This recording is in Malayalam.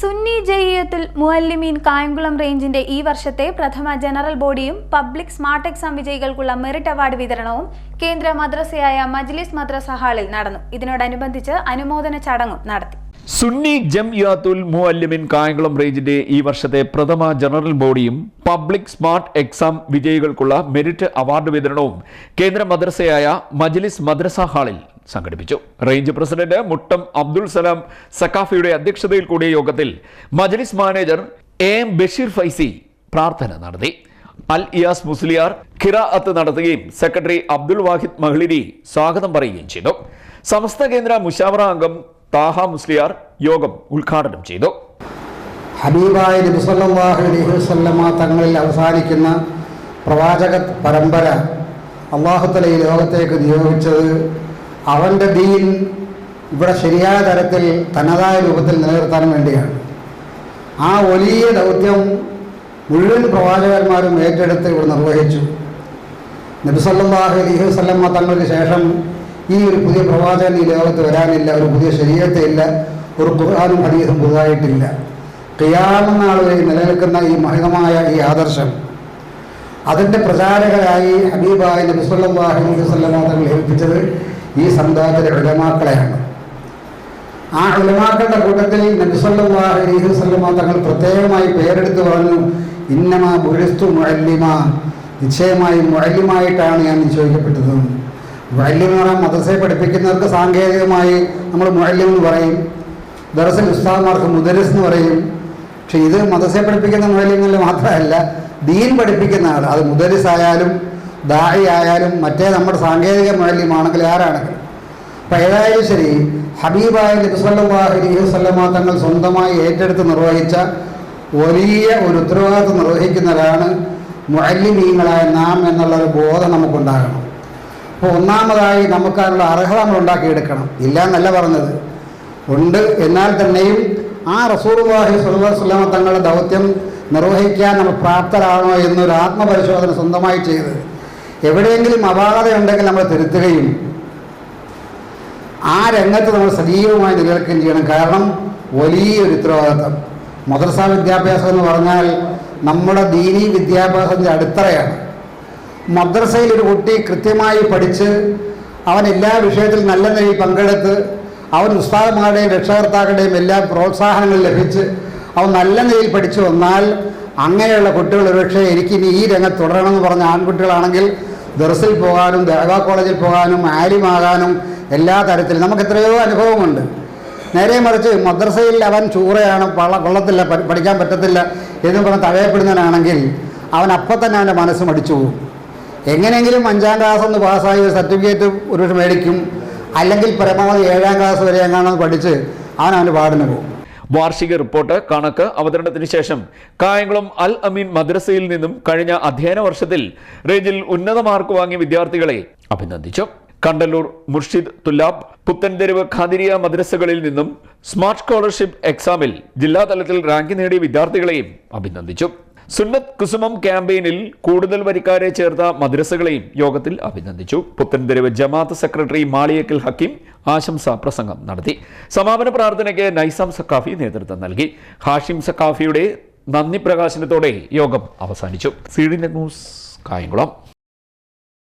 സുന്നി ജയ്യത്തുൽ മുഅല്ലിമീൻ കായംകുളം റേഞ്ചിന്റെ ഈ വർഷത്തെ പ്രഥമ ജനറൽ ബോഡിയും പബ്ലിക് സ്മാർട്ട് എക്സാം വിജയികൾക്കുള്ള മെറിറ്റ് അവാർഡ് വിതരണവും കേന്ദ്ര മദ്രസയായ മജ്ലിസ് മദ്രസ ഹാളിൽ നടന്നു. ഇതിനോടനുബന്ധിച്ച് അനുമോദന ചടങ്ങും നടത്തി. സുന്നി ജംയാത്തുൽ മുഅല്ലിമിൻ കായംകുളം റേഞ്ചിന്റെ ഈ വർഷത്തെ പ്രഥമ ജനറൽ ബോഡിയും പബ്ലിക് സ്മാർട്ട് എക്സാം വിജയികൾക്കുള്ള മെറിറ്റ് അവാർഡ് വിതരണവും കേന്ദ്ര മദ്രസയായ മജ്ലിസ് മദ്രസ ഹാളിൽ സംഘടിപ്പിച്ചു. റേഞ്ച് പ്രസിഡന്റ് മുട്ടം അബ്ദുൾ സലാം സക്കാഫിയുടെ അധ്യക്ഷതയിൽ കൂടിയ യോഗത്തിൽ Majlis manager A M Basheer Faizy പ്രാർത്ഥന നടത്തി. അൽ ഇയാസ് മുസ്ലിയാർ ഖിറാഅത്ത് നടത്തുകയും സെക്രട്ടറി അബ്ദുൽ വാഹിദ് മഹ്ലിരി സ്വാഗതം പറയുകയും ചെയ്തു. സമസ്ത കേന്ദ്ര മുഷാവറ അംഗം താഹ മുസ്ലിയാർ യോഗം ഉദ്ഘാടനം ചെയ്തു. ഹബീബായ അലൈഹി വസല്ലമ തങ്ങളിൽ അവസാനിക്കുന്ന പ്രവാചക പരമ്പര അള്ളാഹുത്തല ഈ ലോകത്തേക്ക് നിയോഗിച്ചത് അവന്റെ ദീൻ ഇവിടെ ശരിയായ തരത്തിൽ തനതായ രൂപത്തിൽ നിലനിർത്താൻ വേണ്ടിയാണ്. ആ വലിയ ദൗത്യം മുഴുവൻ പ്രവാചകന്മാരും ഏറ്റെടുത്ത് ഇവിടെ നിർവഹിച്ചു. നബിസല്ലാഹു അലൈഹി വസല്ലമ തങ്ങൾക്ക് ശേഷം ഈ ഒരു പുതിയ പ്രവാചകൻ ഈ ലോകത്ത് വരാനില്ല ഒരു പുതിയ ശരീരത്തില്ല ഒരു ഖുർആാനും ഹദീസും പുതുതായിട്ടില്ല. കിയാമെന്നാൾ വഴി നിലനിൽക്കുന്ന ഈ മഹിതമായ ഈ ആദർശം അതിന്റെ പ്രചാരകരായി ഹബീബായി നബി സല്ലല്ലാഹു അലൈഹി വസല്ലമ തങ്ങൾ ഏൽപ്പിച്ചത് ഈ സമുദായത്തിലെ ഉലമാക്കളെയാണ് ആ ഉലമാക്കളുടെ കൂട്ടത്തിൽ നബി സല്ലല്ലാഹു അലൈഹി തങ്ങൾ പ്രത്യേകമായി പേരെടുത്ത് പറഞ്ഞു ഇന്നമ ബുഴിസ്തു മുഅല്ലിമ. നിശ്ചയമായും മുഅല്ലിമായിട്ടാണ് ഞാൻ നിശ്ചയിക്കപ്പെട്ടത് മുഅല്ലിം എന്ന് പറഞ്ഞാൽ മദ്രസയെ പഠിപ്പിക്കുന്നവർക്ക് സാങ്കേതികമായി നമ്മൾ മുഅല്ലിം എന്ന് പറയും. ദർസൽ ഉസ്താദ്മാർക്ക് മുദരസ് എന്ന് പറയും. പക്ഷെ ഇത് മദ്രസയെ പഠിപ്പിക്കുന്ന മുഅല്ലിങ്ങളിൽ മാത്രമല്ല ദീൻ പഠിപ്പിക്കുന്ന ആൾ അത് മുദരസ് ആയാലും ദായി ആയാലും മറ്റേ നമ്മുടെ സാങ്കേതിക മുഅല്ലിമാണെങ്കിൽ ആരാണെങ്കിലും അപ്പം ഏതായാലും ശരി ഹബീബായ നബിസല്ലാഹു അലൈഹി തങ്ങൾ സ്വന്തമായി ഏറ്റെടുത്ത് നിർവഹിച്ച വലിയ ഒരു ഉത്തരവാദിത്വം നിർവഹിക്കുന്നവരാണ് മുഅല്ലിമീങ്ങളായ നാം എന്നുള്ള ഒരു ബോധം നമുക്കുണ്ടാകണം. അപ്പോൾ ഒന്നാമതായി നമുക്ക് അതിനുള്ള അർഹത നമ്മൾ ഉണ്ടാക്കിയെടുക്കണം. ഇല്ല എന്നല്ല പറഞ്ഞത്. ഉണ്ട് എന്നാൽ തന്നെയും ആ റസൂർവാഹി സുല്ലാസ്ലാമ തങ്ങളുടെ ദൗത്യം നിർവഹിക്കാൻ നമ്മൾ പ്രാപ്തരാണോ എന്നൊരു ആത്മപരിശോധന സ്വന്തമായി ചെയ്ത് എവിടെയെങ്കിലും അപാകതയുണ്ടെങ്കിൽ നമ്മൾ തിരുത്തുകയും ആ രംഗത്ത് നമ്മൾ സജീവമായി നിലനിൽക്കുകയും ചെയ്യണം. കാരണം വലിയൊരു ഉത്തരവാദിത്വം മദ്രസ വിദ്യാഭ്യാസം എന്ന് പറഞ്ഞാൽ നമ്മുടെ ദീനീ വിദ്യാഭ്യാസത്തിന്റെ അടിത്തറയാണ്. മദ്രസയിൽ ഒരു കുട്ടി കൃത്യമായി പഠിച്ച് അവൻ എല്ലാ വിഷയത്തിലും നല്ല നിലയിൽ പങ്കെടുത്ത് അവൻ ഉസ്താദന്മാരുടെയും രക്ഷകർത്താക്കളുടെയും എല്ലാ പ്രോത്സാഹനങ്ങൾ ലഭിച്ച് അവൻ നല്ല നിലയിൽ പഠിച്ചു വന്നാൽ അങ്ങനെയുള്ള കുട്ടികൾ ഒരുപക്ഷെ എനിക്കിനി ഈ രംഗത്ത് തുടരണമെന്ന് പറഞ്ഞ ആൺകുട്ടികളാണെങ്കിൽ ദർസിൽ പോകാനും ദേവ കോളേജിൽ പോകാനും ആലിമാകാനും എല്ലാ തരത്തിലും നമുക്ക് എത്രയോ അനുഭവമുണ്ട്. നേരെ മറിച്ച് മദ്രസയിൽ അവൻ ചൂറയാണ് പള്ള കൊള്ളത്തില്ല പഠിക്കാൻ പറ്റത്തില്ല എന്ന് പറഞ്ഞ് തഴയപ്പെടുന്നവനാണെങ്കിൽ അവൻ അപ്പം തന്നെ അവന്റെ മനസ്സ് മടിച്ചു പോകും. എങ്ങനെയെങ്കിലും അഞ്ചാം ക്ലാസ് ഒന്ന് പാസ്സായി ഒരു സർട്ടിഫിക്കറ്റ് ഒരു മേടിക്കും. അല്ലെങ്കിൽ പരമാവധി ഏഴാം ക്ലാസ് വരെ എങ്ങാണെന്ന് പഠിച്ച് അവൻ അവന്റെ പാടിന് പോകും. വാർഷിക റിപ്പോർട്ട് കണക്ക് അവതരണത്തിന് ശേഷം കായംകുളം അൽ അമീൻ മദ്രസയിൽ നിന്നും കഴിഞ്ഞ അധ്യയന വർഷത്തിൽ റേഞ്ചിൽ ഉന്നത മാർക്ക് വാങ്ങിയ വിദ്യാർത്ഥികളെ അഭിനന്ദിച്ചു. കണ്ടല്ലൂർ മുർഷിദ് തുല്ലാബ് പുത്തൻതെരുവ് ഖാദിരിയ മദ്രസകളിൽ നിന്നും സ്മാർട്ട് സ്കോളർഷിപ്പ് എക്സാമിൽ ജില്ലാതലത്തിൽ റാങ്ക് നേടിയ വിദ്യാർത്ഥികളെയും അഭിനന്ദിച്ചു. സുന്നത്ത് കുസുമം ക്യാമ്പയിനിൽ കൂടുതൽ വരിക്കാരെ ചേർത്ത മദ്രസകളെയും യോഗത്തിൽ അഭിനന്ദിച്ചു. പുത്തൻതെരുവ് ജമാഅത്ത് സെക്രട്ടറി മാളിയക്കൽ ഹക്കീം ആശംസാ പ്രസംഗം നടത്തി. സമാപന പ്രാർത്ഥനയ്ക്ക് നൈസാം സക്കാഫി നേതൃത്വം നൽകി. ഹാഷിം സക്കാഫിയുടെ നന്ദി പ്രകാശനത്തോടെ യോഗം അവസാനിച്ചു. സീഡിന്റെ ന്യൂസ് കായംകുളം.